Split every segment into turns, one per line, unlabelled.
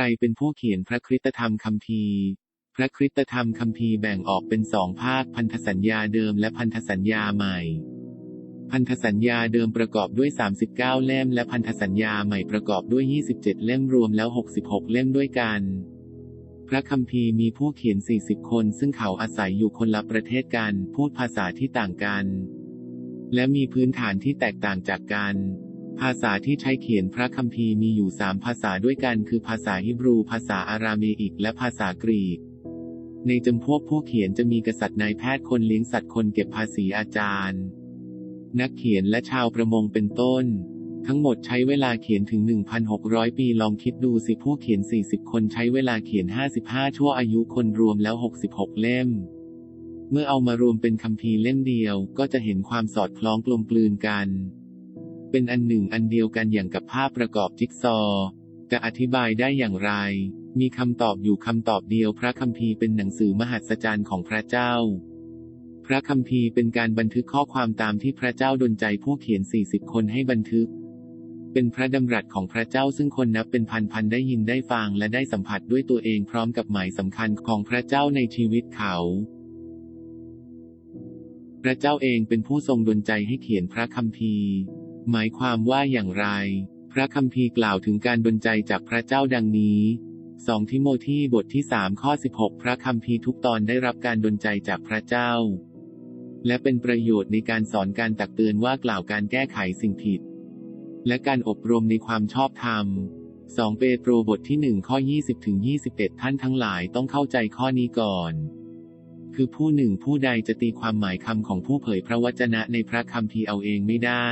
รเป็นผู้เขียนพระคริสตธรรมคัมภีร์ พระคริสตธรรมคัมภีร์แบ่งออกเป็นสองภาคพันธสัญญาเดิมและพันธสัญญาใหม่ พันธสัญญาเดิมประกอบด้วย 39 เล่ม และพันธสัญญาใหม่ประกอบด้วย 27 เล่มรวมแล้ว 66 เล่มด้วยกันพระคัมภีร์มีผู้เขียน 40 คน ซึ่งเขาอาศัยอยู่คนละประเทศกัน พูดภาษาที่ต่างกัน และมีพื้นฐานที่แตกต่างจากกัน ภาษาที่ใช้เขียนพระคัมภีร์มีอยู่สามภาษาด้วยกันคือภาษาฮิบรู ภาษาอาราเมอิก และภาษากรีก ในจำพวกผู้เขียนจะมีกษัตริย์นายแพทย์คนเลี้ยงสัตว์คนเก็บภาษีอาจารย์ นักเขียนและชาวประมงเป็นต้น ทั้งหมดใช้เวลาเขียนถึง 1,600 ปีลองคิดดูสิผู้เขียน 40 คนใช้เวลาเขียน 55 ชั่วอายุคนรวมแล้ว 66 เล่ม เมื่อเอามารวมเป็นคัมภีร์เล่มเดียวก็จะเห็นความสอดคล้องกลมกลืนกัน เป็นอันหนึ่งอันเดียวกันอย่างกับภาพประกอบจิ๊กซอว์จะอธิบายได้อย่างไร มีคำตอบอยู่คำตอบเดียวพระคัมภีร์เป็นหนังสือมหัศจรรย์ของพระเจ้า พระคัมภีร์เป็นการบันทึกข้อความตามที่พระเจ้าดลใจผู้เขียน 40 คนให้บันทึก เป็นพระดำรัสของพระเจ้าซึ่งคนนับเป็นพันๆได้ยินได้ฟังและได้สัมผัสด้วยตัวเองพร้อมกับหมายสำคัญของพระเจ้าในชีวิตเขา พระเจ้าเองเป็นผู้ทรงดลใจให้เขียนพระคัมภีร์ หมายความว่าอย่างไร พระคัมภีร์กล่าวถึงการดลใจจากพระเจ้าดังนี้ 2 ทิโมธีบทที่ 3 ข้อ 16 พระคัมภีร์ทุกตอนได้รับการดลใจจากพระเจ้า และเป็นประโยชน์ในการสอนการตักเตือนว่ากล่าวการแก้ไขสิ่งผิด และการอบรมในความชอบธรรม 2 เปโตรบทที่1ข้อ 20ถึง21 ท่านทั้งหลายต้องเข้าใจข้อนี้ก่อน คือผู้หนึ่งผู้ใดจะตีความหมายคำของผู้เผยพระวจนะในพระคัมภีร์เอาเองไม่ได้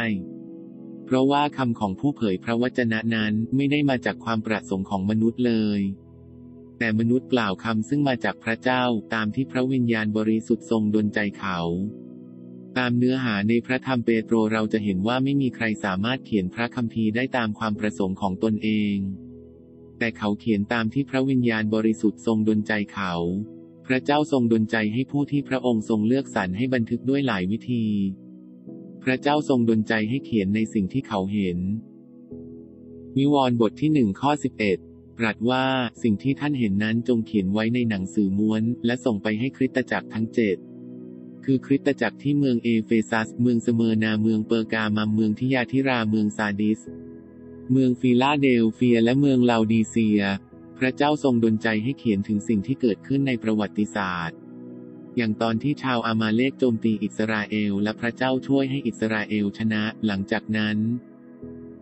เพราะว่าคำของผู้เผยพระวจนะนั้นไม่ได้มาจากความประสงค์ของมนุษย์เลย แต่มนุษย์กล่าวคำซึ่งมาจากพระเจ้าตามที่พระวิญญาณบริสุทธิ์ทรงดลใจเขา ตามเนื้อหาในพระธรรมเปโตรเราจะเห็นว่าไม่มีใครสามารถเขียนพระคัมภีร์ได้ตามความประสงค์ของตนเอง แต่เขาเขียนตามที่พระวิญญาณบริสุทธิ์ทรงดลใจเขา พระเจ้าทรงดลใจให้ผู้ที่พระองค์ทรงเลือกสรรให้บันทึกด้วยหลายวิธี พระเจ้าทรงดลใจให้เขียนในสิ่งที่เขาเห็นวิวรณ์บทที่หนึ่งข้อสิบเอ็ดตรัสว่าสิ่งที่ท่านเห็นนั้นจงเขียนไว้ในหนังสือม้วน และส่งไปให้คริสตจักรทั้งเจ็ดคือคริสตจักรที่เมืองเอเฟซัส เมืองเสเมอร์นาเมืองเปอร์กามัมเมืองทิยาธิราเมืองซาดิส เมืองฟิลาเดลเฟียและเมืองลาวดีเซีย พระเจ้าทรงดลใจให้เขียนถึงสิ่งที่เกิดขึ้นในประวัติศาสตร์ อย่างตอนที่ชาวอามาเลกโจมตีอิสราเอลและพระเจ้าช่วยให้อิสราเอลชนะ หลังจากนั้น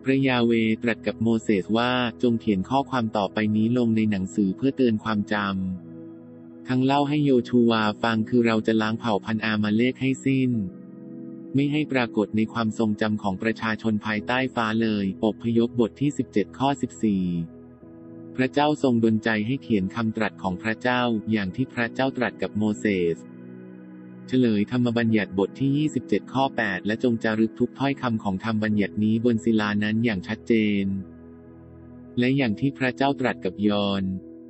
พระยาเวตรัสกับโมเสสว่าจงเขียนข้อความต่อไปนี้ลงในหนังสือเพื่อเตือนความจำ ทั้งเล่าให้โยชูวาฟังคือเราจะล้างเผ่าพันธุ์อามาเลกให้สิ้น ไม่ให้ปรากฏในความทรงจำของประชาชนภายใต้ฟ้าเลย อบพยพบทที่ 17 ข้อ 14 พระเจ้าทรงดลใจให้เขียนคำตรัสของพระเจ้าอย่างที่พระเจ้าตรัสกับโมเสส เฉลยธรรมบัญญัติบทที่ 27 ข้อ 8 และจงจารึกทุกถ้อยคำของธรรมบัญญัตินี้บนศิลานั้นอย่างชัดเจน และอย่างที่พระเจ้าตรัสกับยอน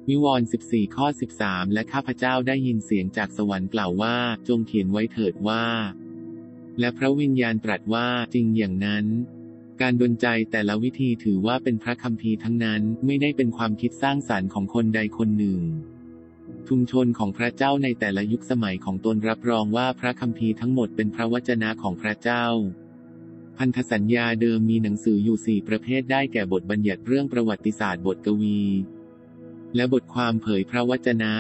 วิวรณ์14 ข้อ 13 และข้าพเจ้าได้ยินเสียงจากสวรรค์กล่าวว่า จงเขียนไว้เถิดว่า และพระวิญญาณตรัสว่าจริงอย่างนั้น การดลใจแต่ละวิธีถือว่าเป็นพระคัมภีร์ทั้งนั้นไม่ได้เป็นความคิดสร้างสารรค์ของคนใดคนหนึ่ง ชุมชนของพระเจ้าในแต่ละยุคสมัยของตนรับรองว่าพระคัมภีร์ทั้งหมดเป็นพระวจนะของพระเจ้า พันธสัญญาเดิมมีหนังสืออยู่สี่ประเภทได้แก่บทบัญญัติเรื่องประวัติศาสตร์บทกวี และบทความเผยพระวจนะ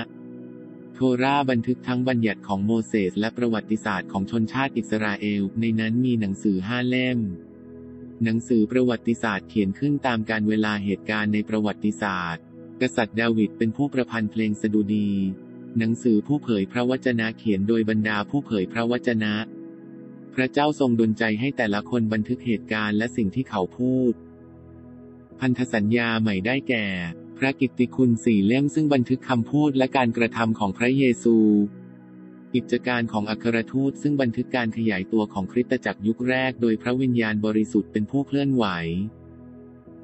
โทราบันทึกทั้งบัญญัติของโมเสสและประวัติศาสตร์ของชนชาติอิสราเอล ในนั้นมีหนังสือห้าเล่ม หนังสือประวัติศาสตร์เขียนขึ้นตามการเวลาเหตุการณ์ในประวัติศาสตร์ กษัตริย์ดาวิดเป็นผู้ประพันธ์เพลงสดุดี หนังสือผู้เผยพระวจนะเขียนโดยบรรดาผู้เผยพระวจนะ พระเจ้าทรงดลใจให้แต่ละคนบันทึกเหตุการณ์และสิ่งที่เขาพูด พันธสัญญาใหม่ได้แก่ พระกิตติคุณสี่เล่มซึ่งบันทึกคำพูดและการกระทำของพระเยซู กิจการของอัครทูตซึ่งบันทึกการขยายตัวของคริสตจักรยุคแรกโดยพระวิญญาณบริสุทธิ์เป็นผู้เคลื่อนไหว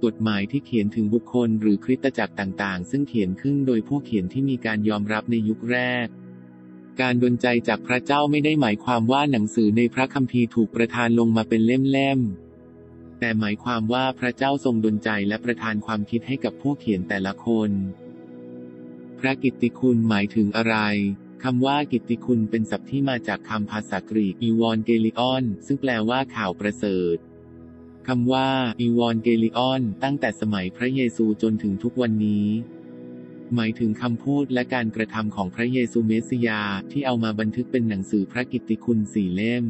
กฎหมายที่เขียนถึงบุคคลหรือคริสตจักรต่างๆ ซึ่งเขียนขึ้นโดยผู้เขียนที่มีการยอมรับในยุคแรก การดลใจจากพระเจ้าไม่ได้หมายความว่าหนังสือในพระคัมภีร์ถูกประทานลงมาเป็นเล่มๆ แต่หมายความว่าพระเจ้าทรงดลใจและประทานความคิดให้กับผู้เขียนแต่ละคน พระกิตติคุณหมายถึงอะไร คำว่ากิตติคุณเป็นศัพท์ที่มาจากคำภาษากรีกอีวอนเกลิออน ซึ่งแปลว่าข่าวประเสริฐคำว่าอีวอนเกลิออน ตั้งแต่สมัยพระเยซูจนถึงทุกวันนี้ หมายถึงคำพูดและการกระทำของพระเยซูเมสสิยาที่เอามาบันทึกเป็นหนังสือพระกิตติคุณสี่เล่ม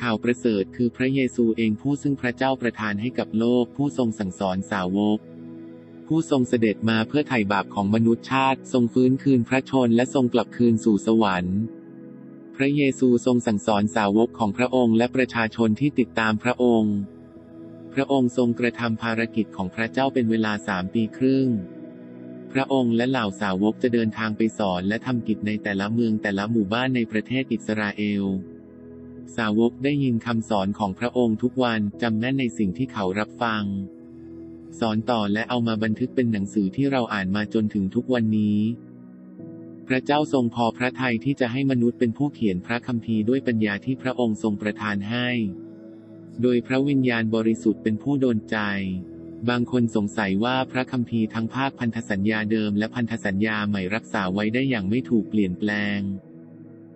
ข่าวประเสริฐคือพระเยซูเองผู้ซึ่งพระเจ้าประทานให้กับโลกผู้ทรงสั่งสอนสาวก ผู้ทรงเสด็จมาเพื่อไถ่บาปของมนุษยชาติ ทรงฟื้นคืนพระชนและทรงกลับคืนสู่สวรรค์ พระเยซูทรงสั่งสอนสาวกของพระองค์และประชาชนที่ติดตามพระองค์ พระองค์ทรงกระทำภารกิจของพระเจ้าเป็นเวลาสามปีครึ่ง พระองค์และเหล่าสาวกจะเดินทางไปสอนและทำกิจในแต่ละเมืองแต่ละหมู่บ้านในประเทศอิสราเอลสาวกได้ยินคำสอนของพระองค์ทุกวันจำแม่นในสิ่งที่เขารับฟัง สอนต่อและเอามาบันทึกเป็นหนังสือที่เราอ่านมาจนถึงทุกวันนี้ พระเจ้าทรงพอพระทัยที่จะให้มนุษย์เป็นผู้เขียนพระคัมภีร์ด้วยปัญญาที่พระองค์ทรงประทานให้ โดยพระวิญญาณบริสุทธิ์เป็นผู้โดนใจ บางคนสงสัยว่าพระคัมภีร์ทั้งภาคพันธสัญญาเดิมและพันธสัญญาใหม่รักษาไว้ได้อย่างไม่ถูกเปลี่ยนแปลง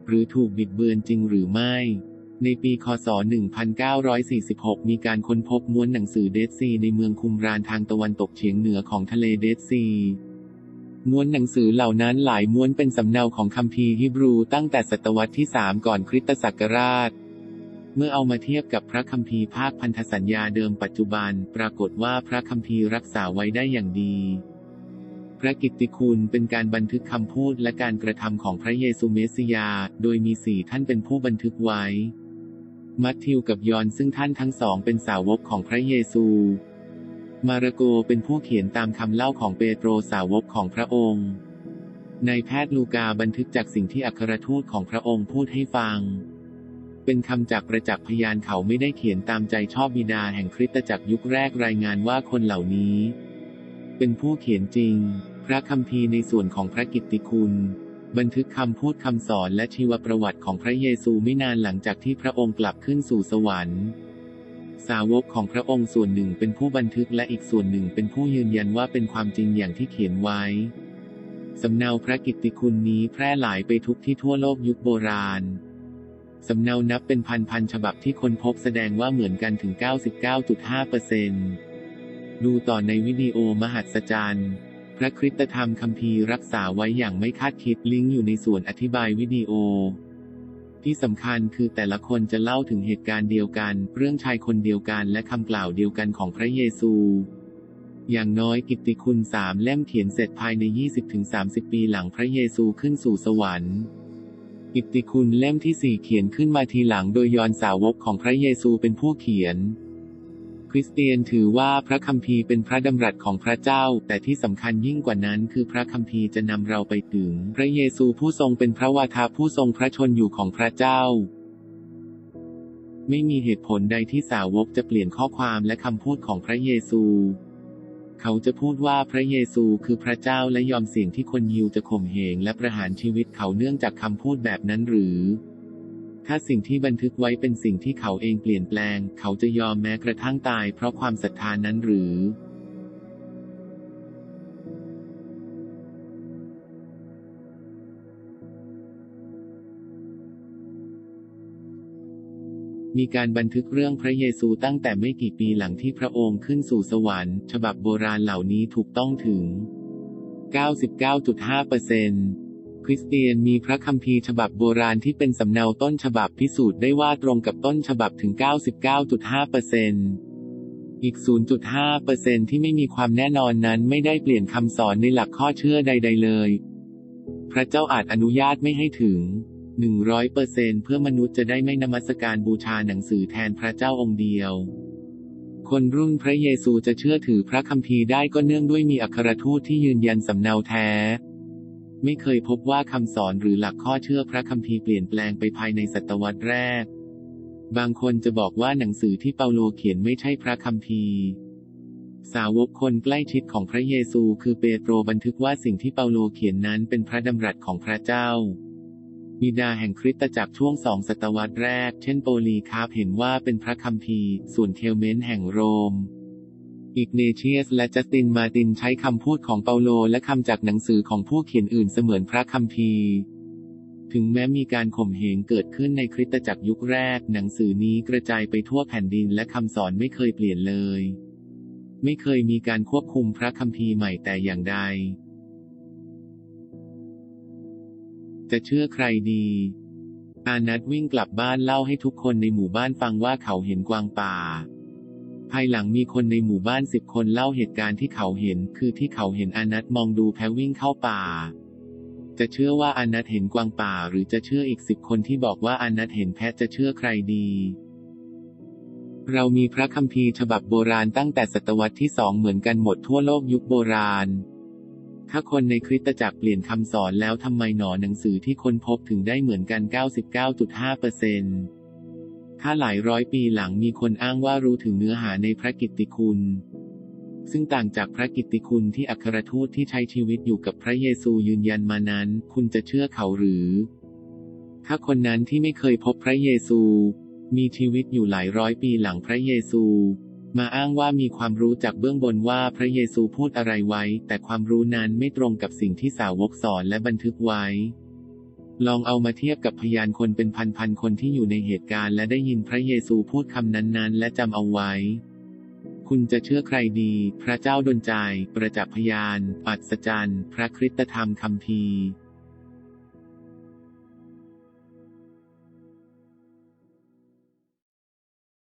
หรือถูกบิดเบือนจริงหรือไม่ ในปี คศ 1946 มีการค้นพบม้วนหนังสือเดซีในเมืองคุมรานทางตะวันตกเฉียงเหนือของทะเลเดดซีม้วนหนังสือเหล่านั้นหลายม้วนเป็นสำเนาของคัมภีร์ฮิบรูตั้งแต่ศตวรรษที่ 3 ก่อนคริสตศักราช เมื่อเอามาเทียบกับพระคัมภีร์ภาคพันธสัญญาเดิมปัจจุบัน ปรากฏว่าพระคัมภีร์รักษาไว้ได้อย่างดี พระกิตติคุณเป็นการบันทึกคำพูดและการกระทำของพระเยซูเมสสิยา โดยมีสี่ท่านเป็นผู้บันทึกไว้ มัทธิวกับยอนซึ่งท่านทั้งสองเป็นสาวกของพระเยซู มาระโกเป็นผู้เขียนตามคำเล่าของเปโตรสาวกของพระองค์นายแพทย์ลูกาบันทึกจากสิ่งที่อัครทูตของพระองค์พูดให้ฟัง เป็นคำจากประจักษ์พยานเขาไม่ได้เขียนตามใจชอบบิดาแห่งคริสตจักรยุคแรกรายงานว่าคนเหล่านี้ เป็นผู้เขียนจริง พระคัมภีร์ในส่วนของพระกิตติคุณ บันทึกคำพูดคำสอนและชีวประวัติของพระเยซูไม่นานหลังจากที่พระองค์กลับขึ้นสู่สวรรค์สาวกของพระองค์ส่วนหนึ่งเป็นผู้บันทึกและอีกส่วนหนึ่งเป็นผู้ยืนยันว่าเป็นความจริงอย่างที่เขียนไว้ สำเนาพระกิตติคุณนี้แพร่หลายไปทุกที่ทั่วโลกยุคโบราณ สำเนานับเป็นพันๆฉบับที่คนพบแสดงว่าเหมือนกันถึง 99.5%ดูต่อในวิดีโอมหัศจรรย์ พระคริสตธรรมคัมภีร์รักษาไว้อย่างไม่คาดคิดลิงก์อยู่ในส่วนอธิบายวิดีโอ ที่สำคัญคือแต่ละคนจะเล่าถึงเหตุการณ์เดียวกัน เรื่องชายคนเดียวกันและคำกล่าวเดียวกันของพระเยซู อย่างน้อยกิตติคุณสามเล่มเขียนเสร็จภายใน 20-30 ปีหลังพระเยซูขึ้นสู่สวรรค์กิตติคุณเล่มที่สี่เขียนขึ้นมาทีหลังโดยยอนสาวกของพระเยซูเป็นผู้เขียน ริสเตียนถือว่าพระคัมภีร์เป็นพระดำรัสของพระเจ้า แต่ที่สำคัญยิ่งกว่านั้นคือพระคัมภีร์จะนำเราไปถึง พระเยซูผู้ทรงเป็นพระวาทาผู้ทรงพระชนอยู่ของพระเจ้า ไม่มีเหตุผลใดที่สาวกจะเปลี่ยนข้อความและคำพูดของพระเยซู เขาจะพูดว่าพระเยซูคือพระเจ้าและยอมเสี่ยงที่คนยิวจะข่มเหงและประหารชีวิตเขาเนื่องจากคำพูดแบบนั้นหรือ ถ้าสิ่งที่บันทึกไว้เป็นสิ่งที่เขาเองเปลี่ยนแปลง เขาจะยอมแม้กระทั่งตายเพราะความศรัทธานั้นหรือมีการบันทึกเรื่องพระเยซูตั้งแต่ไม่กี่ปีหลังที่พระองค์ขึ้นสู่สวรรค์ ฉบับโบราณเหล่านี้ถูกต้องถึง 99.5% คริสเตียนมีพระคัมภีร์ฉบับโบราณที่เป็นสำเนาต้นฉบับพิสูจน์ได้ว่าตรงกับต้นฉบับถึง 99.5%อีก 0.5%ที่ไม่มีความแน่นอนนั้นไม่ได้เปลี่ยนคำสอนในหลักข้อเชื่อใด ๆ เลย พระเจ้าอาจอนุญาตไม่ให้ถึง 100%เพื่อมนุษย์จะได้ไม่นมัสการบูชาหนังสือแทนพระเจ้าองค์เดียว คนรุ่นพระเยซูจะเชื่อถือพระคัมภีร์ได้ก็เนื่องด้วยมีอัครทูตที่ยืนยันสำเนาแท้ ไม่เคยพบว่าคำสอนหรือหลักข้อเชื่อพระคัมภีร์เปลี่ยนแปลงไปภายในศตวรรษแรก บางคนจะบอกว่าหนังสือที่เปาโลเขียนไม่ใช่พระคัมภีร์ สาวกคนใกล้ชิดของพระเยซูคือเปโตรบันทึกว่าสิ่งที่เปาโลเขียนนั้นเป็นพระดำรัสของพระเจ้าบิดาแห่งคริสตจักรช่วงสองศตวรรษแรก เช่นโปลีคาร์เห็นว่าเป็นพระคัมภีร์ ส่วนเคลเมนต์แห่งโรม อิกเนเชียส และจัสตินมาตินใช้คำพูดของเปาโลและคำจากหนังสือของผู้เขียนอื่นเสมือนพระคัมภีร์ ถึงแม้มีการข่มเหงเกิดขึ้นในคริสตจักรยุคแรก หนังสือนี้กระจายไปทั่วแผ่นดินและคำสอนไม่เคยเปลี่ยนเลย ไม่เคยมีการควบคุมพระคัมภีร์ใหม่แต่อย่างใด จะเชื่อใครดีอานัทวิ่งกลับบ้านเล่าให้ทุกคนในหมู่บ้านฟังว่าเขาเห็นกวางป่า ภายหลังมีคนในหมู่บ้านสิบคนเล่าเหตุการณ์ที่เขาเห็น คือที่เขาเห็นอานัทมองดูแพวิ่งเข้าป่า จะเชื่อว่าอานัทเห็นกวางป่า หรือจะเชื่ออีกสิบคนที่บอกว่าอานัทเห็นแพะจะเชื่อใครดี เรามีพระคัมภีร์ฉบับโบราณตั้งแต่ศตวรรษที่สองเหมือนกันหมดทั่วโลกยุคโบราณถ้าคนในคริสตจักรเปลี่ยนคำสอนแล้วทำไมหนอหนังสือที่คนพบถึงได้เหมือนกัน 99.5%เปอร์เซ็นต์ ถ้าหลายร้อยปีหลังมีคนอ้างว่ารู้ถึงเนื้อหาในพระกิตติคุณ ซึ่งต่างจากพระกิตติคุณที่อัครทูตที่ใช้ชีวิตอยู่กับพระเยซูยืนยันมานั้น คุณจะเชื่อเขาหรือ ถ้าคนนั้นที่ไม่เคยพบพระเยซู มีชีวิตอยู่หลายร้อยปีหลังพระเยซูมาอ้างว่ามีความรู้จากเบื้องบนว่าพระเยซูพูดอะไรไว้ แต่ความรู้นั้นไม่ตรงกับสิ่งที่สาวกสอนและบันทึกไว้ ลองเอามาเทียบกับพยานคนเป็นพันๆคนที่อยู่ในเหตุการณ์และได้ยินพระเยซูพูดคำนั้นๆ และจำเอาไว้ คุณจะเชื่อใครดี พระเจ้าดลใจ ประจักษ์พยาน ปัจจรรย์พระคริสตธรรมคำพี